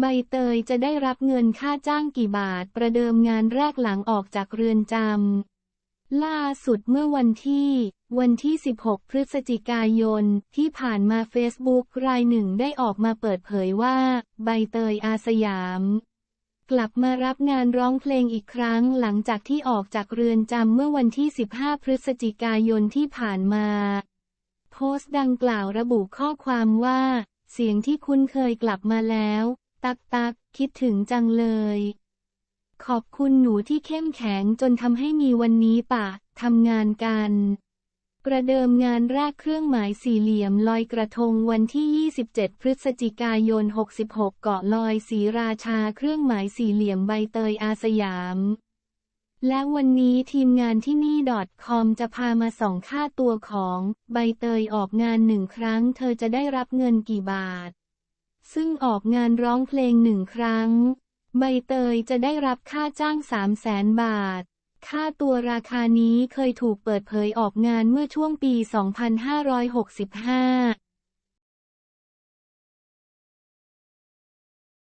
ใบเตยจะได้รับเงินค่าจ้างกี่บาท ประเดิมงานแรกหลังออกจากเรือนจำ ล่าสุดเมื่อวันที่ วันที่ 16 พฤศจิกายน ที่ผ่านมาเฟซบุ๊กรายหนึ่งได้ออกมาเปิดเผยว่า ใบเตยอาสยาม กลับมารับงานร้องเพลงอีกครั้งหลังจากที่ออกจากเรือนจำเมื่อวันที่ 15 พฤศจิกายนที่ผ่านมา โพสต์ดังกล่าวระบุข้อความว่าเสียงที่คุ้นเคยกลับมาแล้ว ตักตักคิดถึงจังเลย ขอบคุณหนูที่เข้มแข็งจนทำให้มีวันนี้ปะทำงานกัน ประเดิมงานแรกเครื่องหมายสี่เหลี่ยมลอยกระทงวันที่ 27 พฤศจิกายน 66 เกาะลอยสีราชาเครื่องหมายสี่เหลี่ยมใบเตยอาสยาม และวันนี้ทีมงานที่นี่ .com จะพามาส่องค่าตัวของใบเตยออกงานหนึ่งครั้ง เธอจะได้รับเงินกี่บาท ซึ่งออกงานร้องเพลงหนึ่งครั้ง ใบเตยจะได้รับค่าจ้าง 3 0 0แสนบาท ค่าตัวราคานี้เคยถูกเปิดเผยออกงานเมื่อช่วงปี 2565